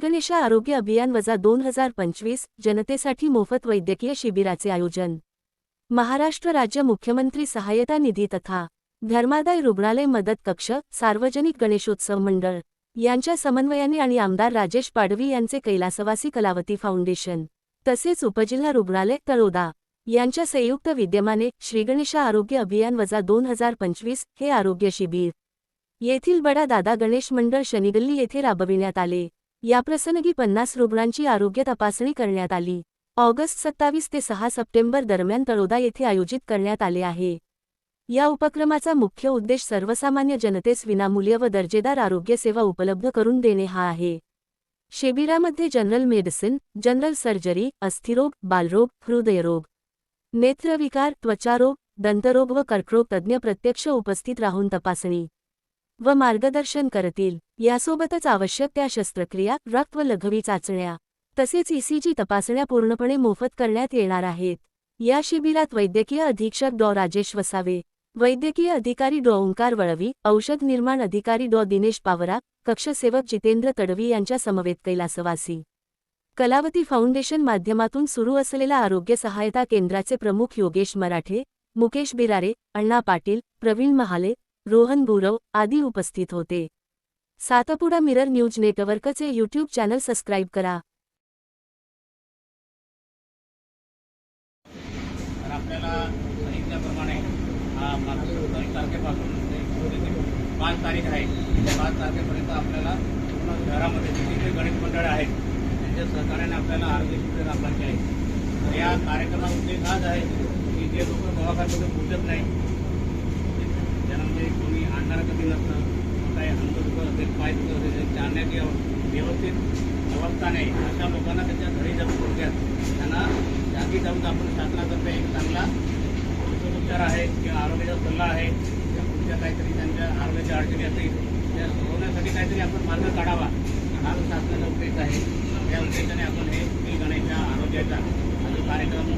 श्रीगणेशा आरोग्य अभियान वजा दोन हजार पंचवीस जनतेसाठी मोफत वैद्यकीय शिबिराचे आयोजन. महाराष्ट्र राज्य मुख्यमंत्री सहाय्यता निधी तथा धर्मादाय रुग्णालय मदत कक्ष सार्वजनिक गणेशोत्सव मंडळ यांच्या समन्वयाने आणि आमदार राजेश पाडवी यांचे कैलासवासी कलावती फाउंडेशन तसेच उपजिल्हा रुग्णालय तळोदा यांच्या संयुक्त विद्यमाने श्रीगणेशा आरोग्य अभियान वजा दोन हजार पंचवीस हे आरोग्य शिबिर. येथील बडा दादा गणेश मंडळ शनिगल्ली येथे राबविण्यात आले. याप्रसंगी पन्नास रुग्णांची आरोग्य तपासणी करण्यात आली. ऑगस्ट सत्तावीस ते सहा सप्टेंबर दरम्यान तळोदा येथे आयोजित करण्यात आले आहे. या उपक्रमाचा मुख्य उद्देश सर्वसामान्य जनतेस विनामूल्य व दर्जेदार आरोग्य सेवा उपलब्ध करून देणे हा आहे. शिबिरामध्ये जनरल मेडिसिन जनरल सर्जरी अस्थिरोग बालरोग हृदयरोग नेत्रविकार त्वचारोग दंतरोग व कर्करोग तज्ज्ञ प्रत्यक्ष उपस्थित राहून तपासणी व मार्गदर्शन करतील. यासोबतच आवश्यक त्या शस्त्रक्रिया रक्त व लघवी चाचण्या तसेच ईसीजी तपासण्या पूर्णपणे मोफत करण्यात येणार आहेत. या शिबिरात वैद्यकीय अधीक्षक डॉ. राजेश वसावे वैद्यकीय अधिकारी डॉ. ओंकार वळवी औषध निर्माण अधिकारी डॉ. दिनेश पावरा कक्षसेवक जितेंद्र तडवी यांच्या समवेत कैलासवासी. कलावती फाउंडेशन माध्यमातून सुरू असलेल्या आरोग्य सहायता केंद्राचे प्रमुख योगेश मराठे मुकेश बिरारे अण्णा पाटील प्रवीण महाले रोहन बुरव आदी उपस्थित होते. सातपुडा मिरर न्यूज नेटवर्कचे यूट्यूब चॅनल सबस्क्राईब करा. तर आपल्याला सांगितल्याप्रमाणे हा तारखेपासून पाच तारीख आहे. त्या पाच तारखेपर्यंत आपल्याला पूर्ण शहरामध्ये जे मंडळ आहेत त्यांच्या सहकार्याने आपल्याला आरोग्य शिबिर राबवायचे आहे. तर या कार्यक्रमाचा उद्देश हाच आहे की जे लोक दवाखान्यामध्ये पोचत नाही काही अंगदुखं असेल पाय दुखत असेल व्यवस्थित व्यवस्था नाही. अशा लोकांना त्यांच्या घरी जाऊन थोडक्यात त्यांना जागी जाऊन आपण शासनातर्फे एक चांगला उपचार आहे किंवा आरोग्याचा सल्ला आहे. किंवा पुढच्या काहीतरी त्यांच्या आरोग्याच्या अडचणी असतील त्या सोडवण्यासाठी काहीतरी आपण मार्ग काढावा. हा शासनाचा उद्देश आहे त्या उद्देशाने आपण हे गणेशच्या आरोग्याचा हा जो कार्यक्रम